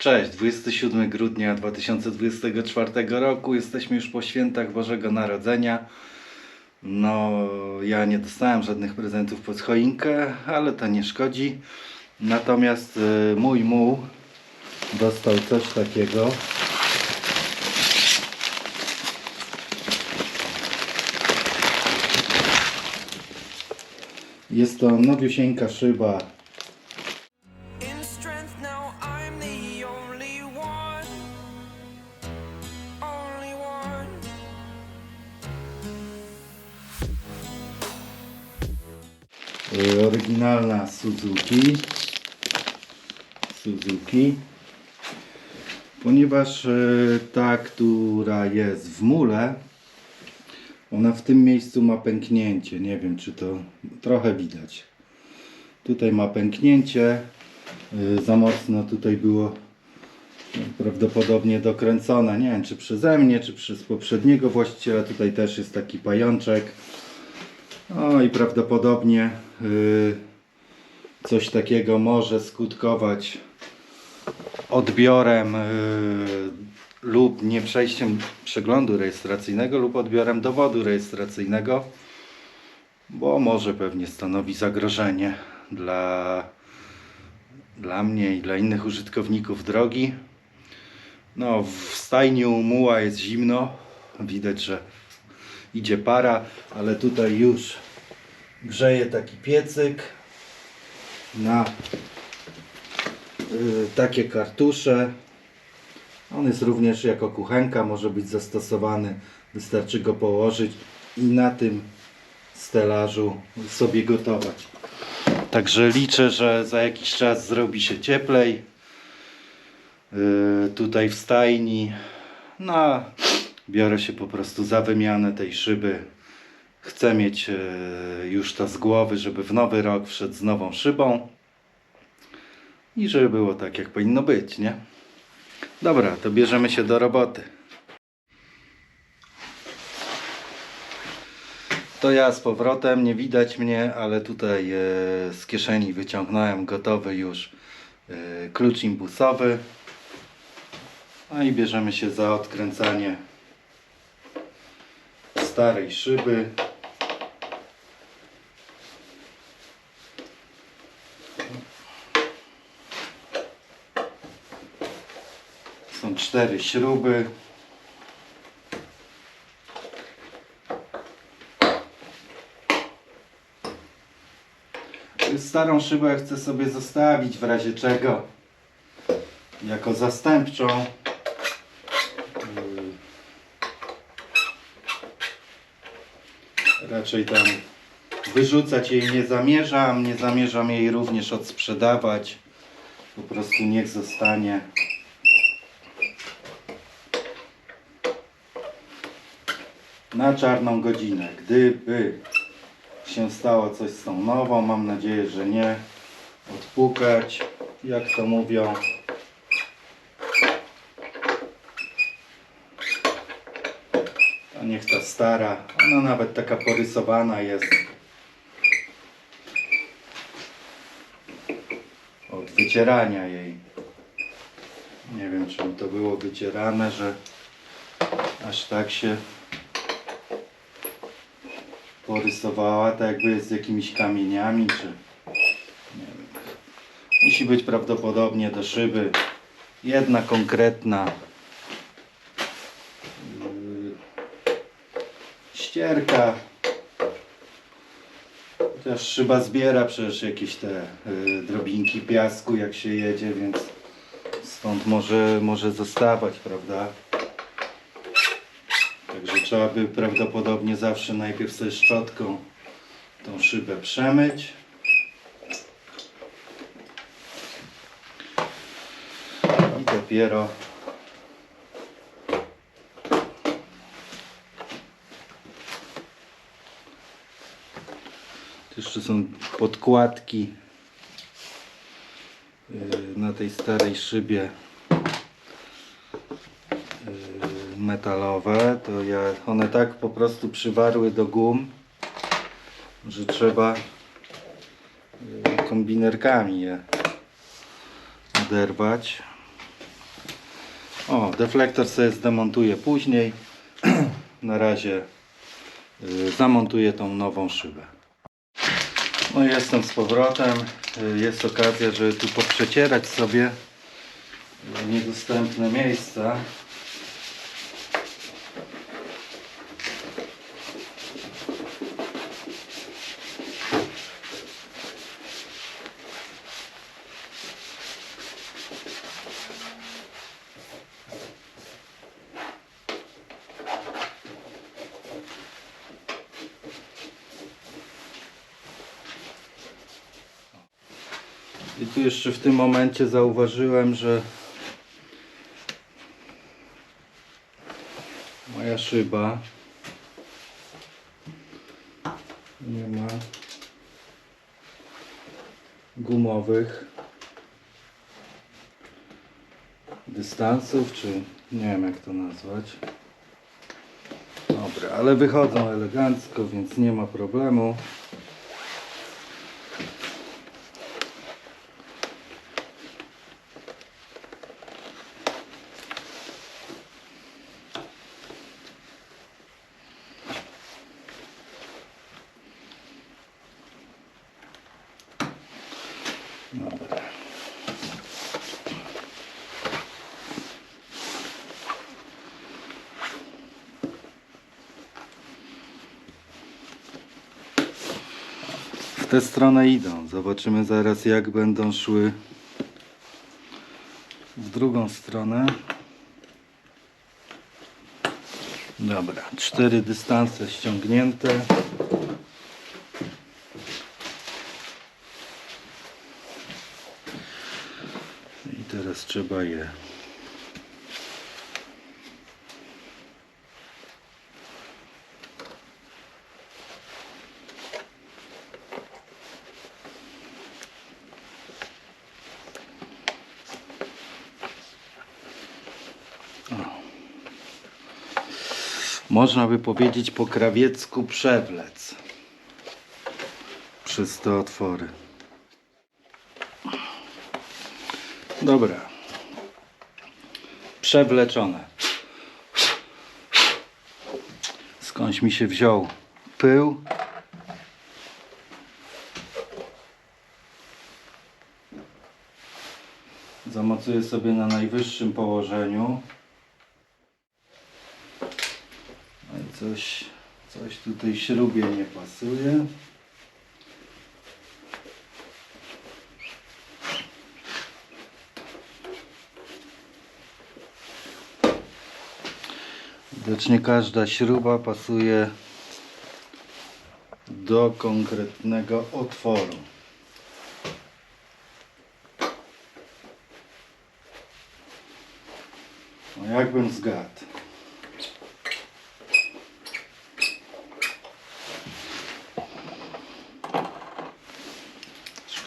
Cześć, 27 grudnia 2024 roku. Jesteśmy już po świętach Bożego Narodzenia. No, ja nie dostałem żadnych prezentów pod choinkę, ale to nie szkodzi. Natomiast y, mój muł dostał coś takiego. Jest to nowiusieńka szyba Suzuki. Suzuki. Ponieważ y, ta, która jest w mule ona w tym miejscu ma pęknięcie. Nie wiem czy to trochę widać. Tutaj ma pęknięcie. Y, za mocno tutaj było no, prawdopodobnie dokręcone. Nie wiem czy przeze mnie czy przez poprzedniego właściciela. Tutaj też jest taki pajączek. No i prawdopodobnie y, coś takiego może skutkować odbiorem y, lub nie przejściem przeglądu rejestracyjnego lub odbiorem dowodu rejestracyjnego, bo może pewnie stanowi zagrożenie dla, dla mnie i dla innych użytkowników drogi. No, w stajniu muła jest zimno, widać, że idzie para, ale tutaj już grzeje taki piecyk na y, takie kartusze. On jest również jako kuchenka, może być zastosowany. Wystarczy go położyć i na tym stelażu sobie gotować. Także liczę, że za jakiś czas zrobi się cieplej. Yy, tutaj w stajni. No, biorę się po prostu za wymianę tej szyby. Chcę mieć yy, już to z głowy, żeby w nowy rok wszedł z nową szybą. I żeby było tak, jak powinno być, nie? Dobra, to bierzemy się do roboty. To ja z powrotem, nie widać mnie, ale tutaj e, z kieszeni wyciągnąłem gotowy już e, klucz imbusowy. No i bierzemy się za odkręcanie starej szyby. Są cztery śruby. Starą szybę chcę sobie zostawić w razie czego jako zastępczą. Yy, Raczej tam wyrzucać jej nie zamierzam, nie zamierzam jej również odsprzedawać. Po prostu niech zostanie. Na czarną godzinę. Gdyby się stało coś z tą nową, mam nadzieję, że nie, odpukać, jak to mówią. A niech ta stara, ona nawet taka porysowana jest. Od wycierania jej. Nie wiem, czym to było wycierane, że aż tak się porysowała, tak jakby z jakimiś kamieniami, czy nie wiem. Musi być prawdopodobnie do szyby jedna konkretna yy, ścierka. Chociaż szyba zbiera przecież jakieś te yy, drobinki piasku jak się jedzie, więc stąd może, może zostawać, prawda? Trzeba by prawdopodobnie zawsze najpierw ze szczotką tą szybę przemyć. I dopiero jeszcze są podkładki yy, na tej starej szybie yy, metalowe, to ja, one tak po prostu przywarły do gum, że trzeba yy, kombinerkami je oderwać. O, deflektor sobie zdemontuję później. Na razie y, zamontuję tą nową szybę. No jestem z powrotem. Y, Jest okazja, żeby tu poprzecierać sobie niedostępne miejsca. I tu jeszcze w tym momencie zauważyłem, że moja szyba nie ma gumowych dystansów, czy nie wiem jak to nazwać. Dobra, ale wychodzą elegancko, więc nie ma problemu. Tę stronę idą. Zobaczymy zaraz jak będą szły w drugą stronę. Dobra, cztery dystanse ściągnięte. I teraz trzeba je Można by powiedzieć po krawiecku przewlec przez te otwory. Dobra. Przewleczone. Skądś mi się wziął pył. Zamocuję sobie na najwyższym położeniu. No i coś, coś tutaj śrubie nie pasuje. Widocznie każda śruba pasuje do konkretnego otworu. No jakbym zgadł.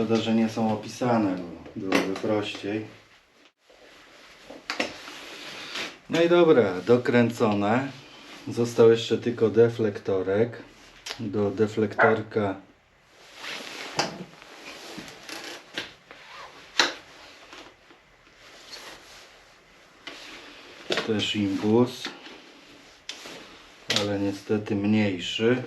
Szkoda, że nie są opisane, bo byłoby prościej. No i dobra, dokręcone. Został jeszcze tylko deflektorek. Do deflektorka też imbus, ale niestety mniejszy.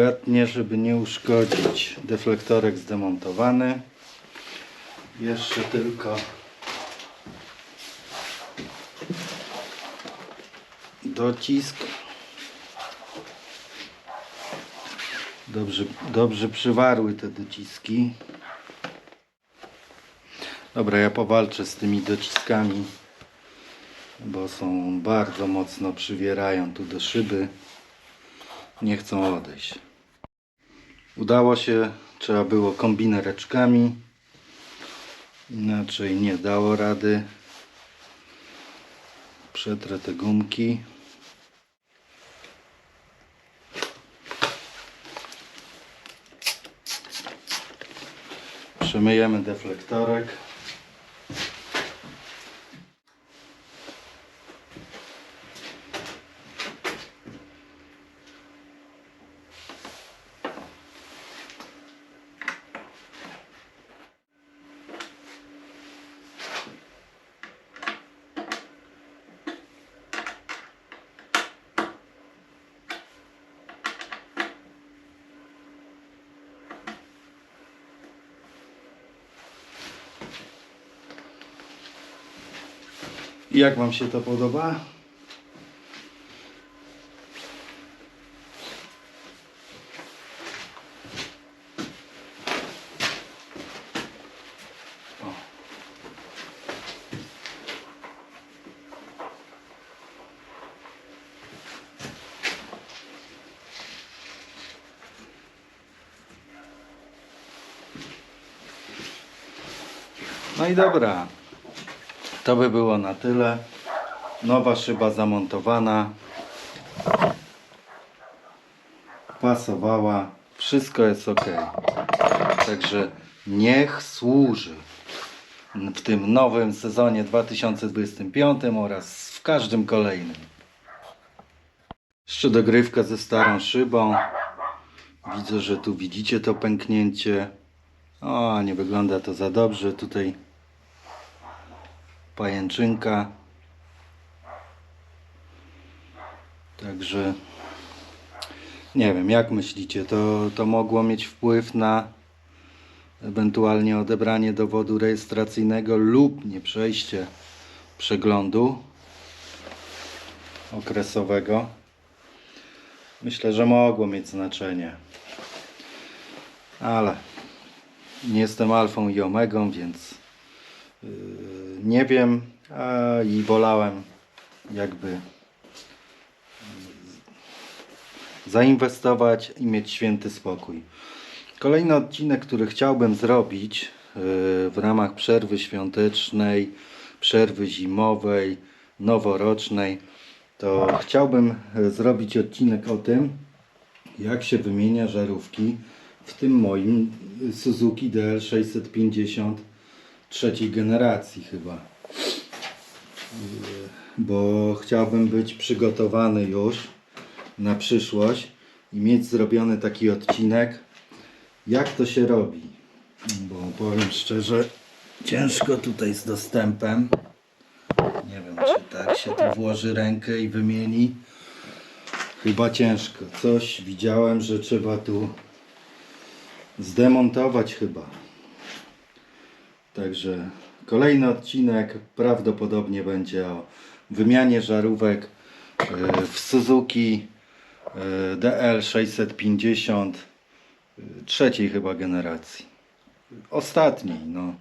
delikatnie, żeby nie uszkodzić. Deflektorek zdemontowany. Jeszcze tylko docisk. Dobrze, dobrze przywarły te dociski. Dobra, ja powalczę z tymi dociskami, bo są bardzo mocno przywierają tu do szyby. Nie chcą odejść. Udało się, trzeba było kombinereczkami. Inaczej nie dało rady. Przetrę te gumki. Przemyjemy deflektorek. Jak Wam się to podoba? No i dobra. To by było na tyle. Nowa szyba zamontowana. Pasowała. Wszystko jest ok. Także niech służy w tym nowym sezonie 2025 oraz w każdym kolejnym. Jeszcze dogrywka ze starą szybą. Widzę, że tu widzicie to pęknięcie. O, nie wygląda to za dobrze. Tutaj pajęczynka. Także nie wiem, jak myślicie, to, to mogło mieć wpływ na ewentualnie odebranie dowodu rejestracyjnego lub nie przejście przeglądu okresowego. Myślę, że mogło mieć znaczenie. Ale nie jestem alfą i omegą, więc yy, nie wiem i wolałem jakby yy, zainwestować i mieć święty spokój. Kolejny odcinek, który chciałbym zrobić yy, w ramach przerwy świątecznej, przerwy zimowej, noworocznej, to chciałbym yy, zrobić odcinek o tym, jak się wymienia żarówki w tym moim Suzuki DL650 trzeciej generacji chyba. Bo chciałbym być przygotowany już na przyszłość i mieć zrobiony taki odcinek, jak to się robi. Bo powiem szczerze, ciężko tutaj z dostępem. Nie wiem, czy tak się tu włoży rękę i wymieni. Chyba ciężko. Coś widziałem, że trzeba tu zdemontować chyba. Także kolejny odcinek prawdopodobnie będzie o wymianie żarówek e, w Suzuki e, DL650 e, trzeciej chyba generacji. Ostatniej, no.